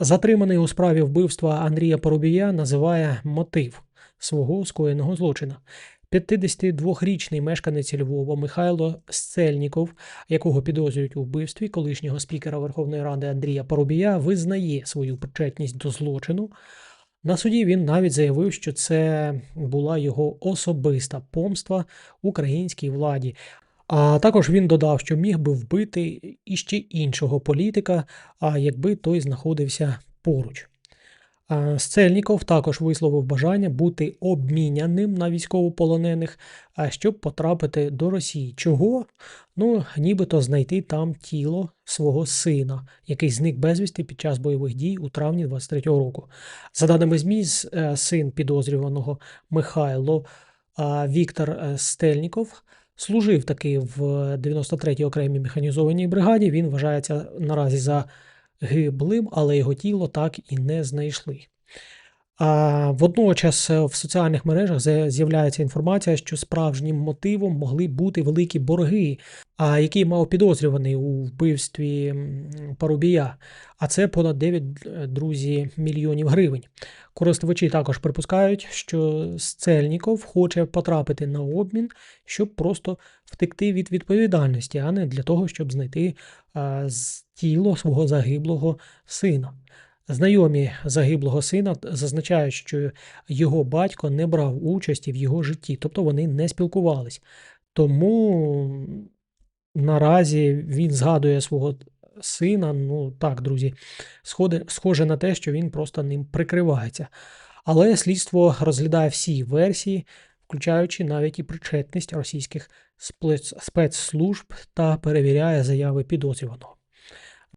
Затриманий у справі вбивства Андрія Поробія називає мотив свого скоєного злочина. 52-річний мешканець Львова Михайло Сцельніков, якого підозрюють у вбивстві колишнього спікера Верховної Ради Андрія Поробія, визнає свою причетність до злочину. На суді він навіть заявив, що це була його особиста помста українській владі. А також він додав, що міг би вбити іще іншого політика, а якби той знаходився поруч. Сцельніков також висловив бажання бути обміняним на військовополонених, щоб потрапити до Росії. Чого? Ну, нібито знайти там тіло свого сина, який зник безвісти під час бойових дій у травні 23-го року. За даними ЗМІ, е, син підозрюваного Михайло Віктор е, Стельніков служив таки в 93-й окремій механізованій бригаді. Він вважається наразі за гиблим, але його тіло так і не знайшли. А водночас е, в соціальних мережах з'являється інформація, що справжнім мотивом могли бути великі борги, а які мав підозрюваний у вбивстві Парубія, а це понад 9 е, друзі мільйонів гривень. Користувачі також припускають, що Сцельніков хоче потрапити на обмін, щоб просто втекти від відповідальності, а не для того, щоб знайти тіло свого загиблого сина. Знайомі загиблого сина зазначають, що його батько не брав участі в його житті, тобто вони не спілкувались. Тому наразі він згадує свого сина. Ну так, друзі, схоже на те, що він просто ним прикривається. Але слідство розглядає всі версії, включаючи навіть і причетність російських спецслужб та перевіряє заяви підозрюваного.